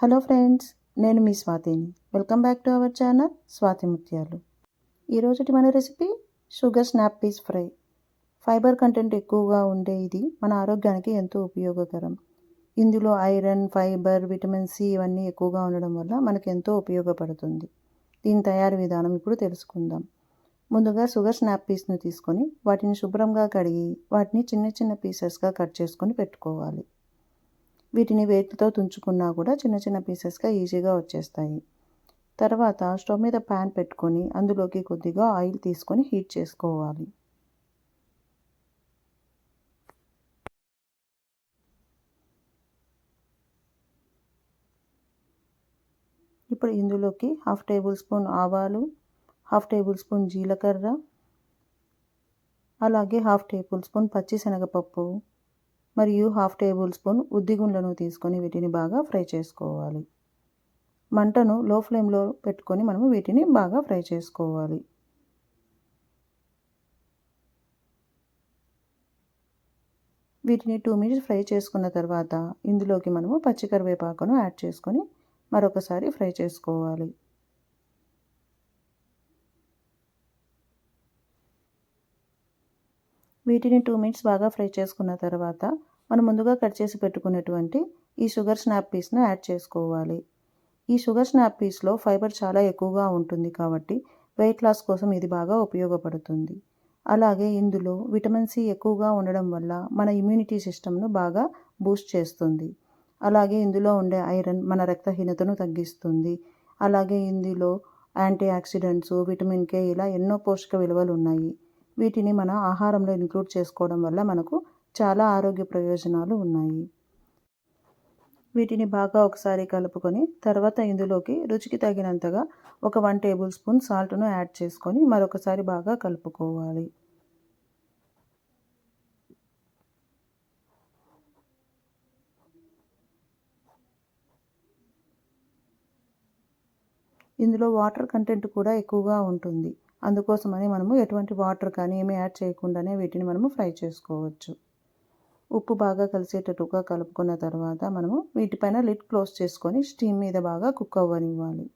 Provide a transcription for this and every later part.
Hello friends నేను మీ స్వాతిని. Welcome back to our channel Swathi Muthyalu. ఈరోజుటి మన recipe sugar snap peas fry. Fibre content ఎక్కువగా ఉండే ఇది మన ఆరోగ్యానికి ఎంతో ఉపయోగకరం. ఇందులో ఐరన్ ఫైబర్ విటమిన్ సి ఇవన్నీ ఎక్కువగా ఉండడం వల్ల మనకు ఎంతో ఉపయోగపడుతుంది. దీని తయారీ విధానం ఇప్పుడు తెలుసుకుందాం. ముందుగా షుగర్ స్నాప్ పీస్ను తీసుకొని వాటిని శుభ్రంగా కడిగి వాటిని చిన్న చిన్న పీసెస్గా కట్ చేసుకొని పెట్టుకోవాలి. వీటిని వేటితో తుంచుకున్నా కూడా చిన్న చిన్న పీసెస్గా ఈజీగా వచ్చేస్తాయి. తర్వాత స్టవ్ మీద ప్యాన్ పెట్టుకొని అందులోకి కొద్దిగా ఆయిల్ తీసుకొని హీట్ చేసుకోవాలి. ఇప్పుడు ఇందులోకి హాఫ్ టేబుల్ స్పూన్ ఆవాలు హాఫ్ టేబుల్ స్పూన్ జీలకర్ర అలాగే హాఫ్ టేబుల్ స్పూన్ పచ్చిశనగపప్పు మరియు హాఫ్ టేబుల్ స్పూన్ ఉద్దిగుండ్లను తీసుకొని వీటిని బాగా ఫ్రై చేసుకోవాలి. మంటను లో ఫ్లేమ్లో పెట్టుకొని మనము వీటిని బాగా ఫ్రై చేసుకోవాలి. వీటిని టూ మినిట్స్ ఫ్రై చేసుకున్న తర్వాత ఇందులోకి మనము పచ్చికరివేపాకును యాడ్ చేసుకొని మరొకసారి ఫ్రై చేసుకోవాలి. వీటిని టూ మినిట్స్ బాగా ఫ్రై చేసుకున్న తర్వాత మనం ముందుగా కట్ చేసి పెట్టుకున్నటువంటి ఈ షుగర్ స్నాప్ పీస్ను యాడ్ చేసుకోవాలి. ఈ షుగర్ స్నాప్ పీస్లో ఫైబర్ చాలా ఎక్కువగా ఉంటుంది కాబట్టి వెయిట్ లాస్ కోసం ఇది బాగా ఉపయోగపడుతుంది. అలాగే ఇందులో విటమిన్ సి ఎక్కువగా ఉండడం వల్ల మన ఇమ్యూనిటీ సిస్టమ్ను బాగా బూస్ట్ చేస్తుంది. అలాగే ఇందులో ఉండే ఐరన్ మన రక్తహీనతను తగ్గిస్తుంది. అలాగే ఇందులో యాంటీ ఆక్సిడెంట్స్ విటమిన్ కే ఇలా ఎన్నో పోషక విలువలు ఉన్నాయి. వీటిని మన ఆహారంలో ఇంక్లూడ్ చేసుకోవడం వల్ల మనకు చాలా ఆరోగ్య ప్రయోజనాలు ఉన్నాయి. వీటిని బాగా ఒకసారి కలుపుకొని తర్వాత ఇందులోకి రుచికి తగినంతగా ఒక వన్ టేబుల్ స్పూన్ సాల్ట్ను యాడ్ చేసుకొని మరొకసారి బాగా కలుపుకోవాలి. ఇందులో వాటర్ కంటెంట్ కూడా ఎక్కువగా ఉంటుంది. అందుకోసమని మనము ఎటువంటి వాటర్ కానీ ఏమీ యాడ్ చేయకుండానే వీటిని మనము ఫ్రై చేసుకోవచ్చు. ఉప్పు బాగా కలిసేటట్టుగా కలుపుకున్న తర్వాత మనము వీటిపైన లిడ్ క్లోజ్ చేసుకొని స్టీమ్ మీద బాగా కుక్ అవ్వనివ్వాలి.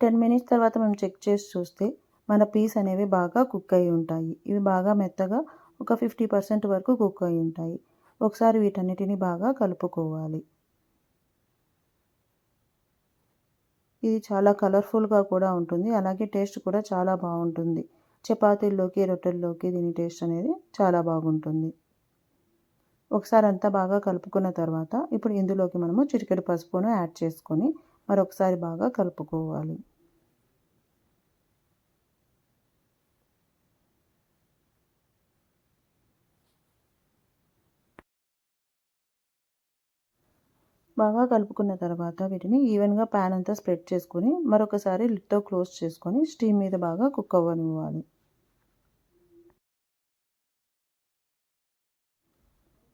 టెన్ మినిట్స్ తర్వాత మనం చెక్ చేసి చూస్తే మన పీస్ అనేవి బాగా కుక్ అయి ఉంటాయి. ఇవి బాగా మెత్తగా ఒక ఫిఫ్టీ పర్సెంట్ వరకు కుక్ అయి ఉంటాయి. ఒకసారి వీటన్నిటిని బాగా కలుపుకోవాలి. ఇది చాలా కలర్ఫుల్గా కూడా ఉంటుంది. అలాగే టేస్ట్ కూడా చాలా బాగుంటుంది. చపాతీల్లోకి రొట్టెల్లోకి దీని టేస్ట్ అనేది చాలా బాగుంటుంది. ఒకసారి అంతా బాగా కలుపుకున్న తర్వాత ఇప్పుడు ఇందులోకి మనము చిటికెడు పసుపును యాడ్ చేసుకొని మరొకసారి బాగా కలుపుకోవాలి. బాగా కలుపుకున్న తర్వాత వీటిని ఈవెన్గా ప్యాన్ అంతా స్ప్రెడ్ చేసుకొని మరొకసారి లిట్తో క్లోజ్ చేసుకొని స్టీమ్ మీద బాగా కుక్ అవ్వనివ్వాలి.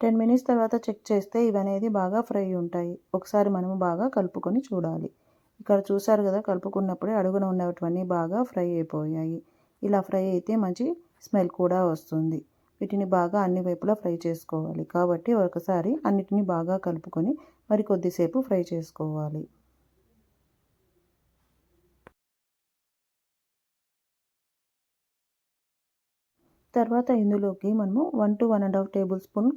టెన్ మినిట్స్ తర్వాత చెక్ చేస్తే ఇవనేది బాగా ఫ్రై ఉంటాయి. ఒకసారి మనము బాగా కలుపుకొని చూడాలి. ఇక్కడ చూసారు కదా కలుపుకున్నప్పుడే అడుగున ఉన్నవన్నీ బాగా ఫ్రై అయిపోయాయి. ఇలా ఫ్రై అయితే మంచి స్మెల్ కూడా వస్తుంది. వీటిని బాగా అన్ని వైపులా ఫ్రై చేసుకోవాలి. కాబట్టి ఒకసారి అన్నిటిని బాగా కలుపుకొని మరి కొద్దిసేపు ఫ్రై చేసుకోవాలి. తర్వాత ఇందులోకి మనము one two one and half tablespoon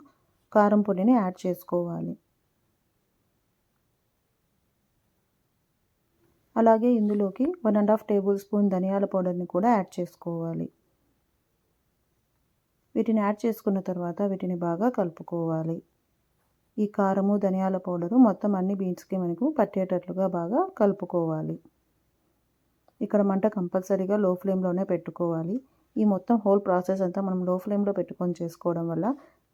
కారం పొడిని యాడ్ చేసుకోవాలి. అలాగే ఇందులోకి one and half tablespoon ధనియాల పౌడర్ని కూడా యాడ్ చేసుకోవాలి. వీటిని యాడ్ చేసుకున్న తర్వాత వీటిని బాగా కలుపుకోవాలి. ఈ కారము ధనియాల పౌడరు మొత్తం అన్ని బీన్స్కి మనకు పట్టేటట్లుగా బాగా కలుపుకోవాలి. ఇక్కడ మంట కంపల్సరీగా లో ఫ్లేమ్లోనే పెట్టుకోవాలి. ఈ మొత్తం హోల్ ప్రాసెస్ అంతా మనం లో ఫ్లేమ్లో పెట్టుకొని చేసుకోవడం వల్ల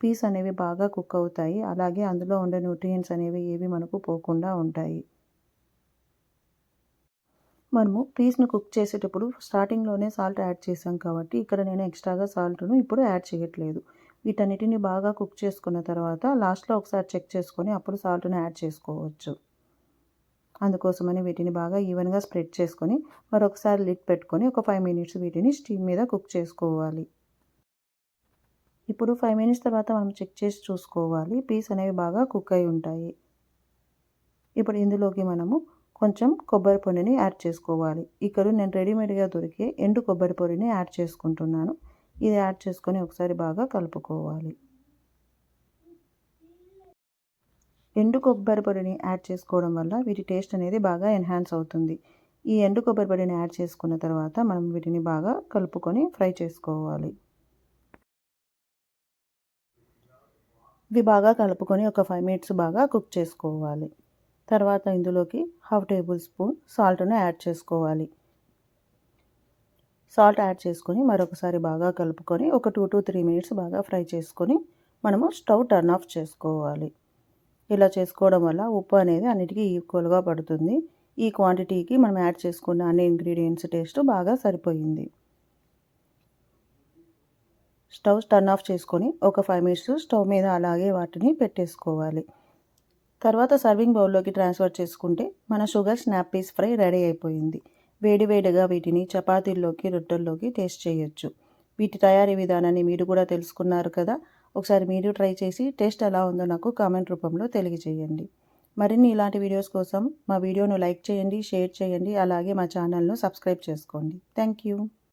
పీస్ అనేవి బాగా కుక్ అవుతాయి. అలాగే అందులో ఉండే న్యూట్రియంట్స్ అనేవి ఏవి మనకు పోకుండా ఉంటాయి. మనము పీస్ను కుక్ చేసేటప్పుడు స్టార్టింగ్లోనే సాల్ట్ యాడ్ చేసాం కాబట్టి ఇక్కడ నేను ఎక్స్ట్రాగా సాల్ట్ను ఇప్పుడు యాడ్ చేయట్లేదు. వీటన్నిటిని బాగా కుక్ చేసుకున్న తర్వాత లాస్ట్లో ఒకసారి చెక్ చేసుకొని అప్పుడు సాల్ట్ను యాడ్ చేసుకోవచ్చు. అందుకోసమని వీటిని బాగా ఈవెన్గా స్ప్రెడ్ చేసుకొని మరొకసారి లిడ్ పెట్టుకొని ఒక ఫైవ్ మినిట్స్ వీటిని స్టీమ్ మీద కుక్ చేసుకోవాలి. ఇప్పుడు ఫైవ్ మినిట్స్ తర్వాత మనం చెక్ చేసి చూసుకోవాలి. పీస్ అనేవి బాగా కుక్ అయి ఉంటాయి. ఇప్పుడు ఇందులోకి మనము కొంచెం కొబ్బరి పొడిని యాడ్ చేసుకోవాలి. ఇక్కడ నేను రెడీమేడ్గా దొరికే ఎండు కొబ్బరి పొడిని యాడ్ చేసుకుంటున్నాను. ఇది యాడ్ చేసుకొని ఒకసారి బాగా కలుపుకోవాలి. ఎండు కొబ్బరి పొడిని యాడ్ చేసుకోవడం వల్ల వీటి టేస్ట్ అనేది బాగా ఎన్హాన్స్ అవుతుంది. ఈ ఎండు కొబ్బరి పొడిని యాడ్ చేసుకున్న తర్వాత మనం వీటిని బాగా కలుపుకొని ఫ్రై చేసుకోవాలి. ఇవి బాగా కలుపుకొని ఒక ఫైవ్ మినిట్స్ బాగా కుక్ చేసుకోవాలి. తర్వాత ఇందులోకి హాఫ్ టేబుల్ స్పూన్ సాల్ట్ను యాడ్ చేసుకోవాలి. సాల్ట్ యాడ్ చేసుకొని మరొకసారి బాగా కలుపుకొని ఒక టూ టు త్రీ మినిట్స్ బాగా ఫ్రై చేసుకొని మనము స్టవ్ టర్న్ ఆఫ్ చేసుకోవాలి. ఇలా చేసుకోవడం వల్ల ఉప్పు అనేది అన్నిటికీ ఈక్వల్గా పడుతుంది. ఈ క్వాంటిటీకి మనం యాడ్ చేసుకున్న అన్ని ఇంగ్రీడియంట్స్ టేస్ట్ బాగా సరిపోయింది. స్టవ్ టర్న్ ఆఫ్ చేసుకొని ఒక ఫైవ్ మినిట్స్ స్టవ్ మీద అలాగే వాటిని పెట్టేసుకోవాలి. తర్వాత సర్వింగ్ బౌల్లోకి ట్రాన్స్ఫర్ చేసుకుంటే మన sugar snap peas fry ready అయిపోయింది. వేడివేడిగా వీటిని చపాతీల్లోకి రొట్టెల్లోకి టేస్ట్ చేయొచ్చు. వీటి తయారీ విధానాన్ని మీరు కూడా తెలుసుకున్నారు కదా? ఒకసారి మీరు ట్రై చేసి టేస్ట్ ఎలా ఉందో నాకు కామెంట్ రూపంలో తెలియజేయండి. మరిన్ని ఇలాంటి వీడియోస్ కోసం మా వీడియోను లైక్ చేయండి షేర్ చేయండి అలాగే మా ఛానల్ను సబ్స్క్రైబ్ చేసుకోండి. Thank you.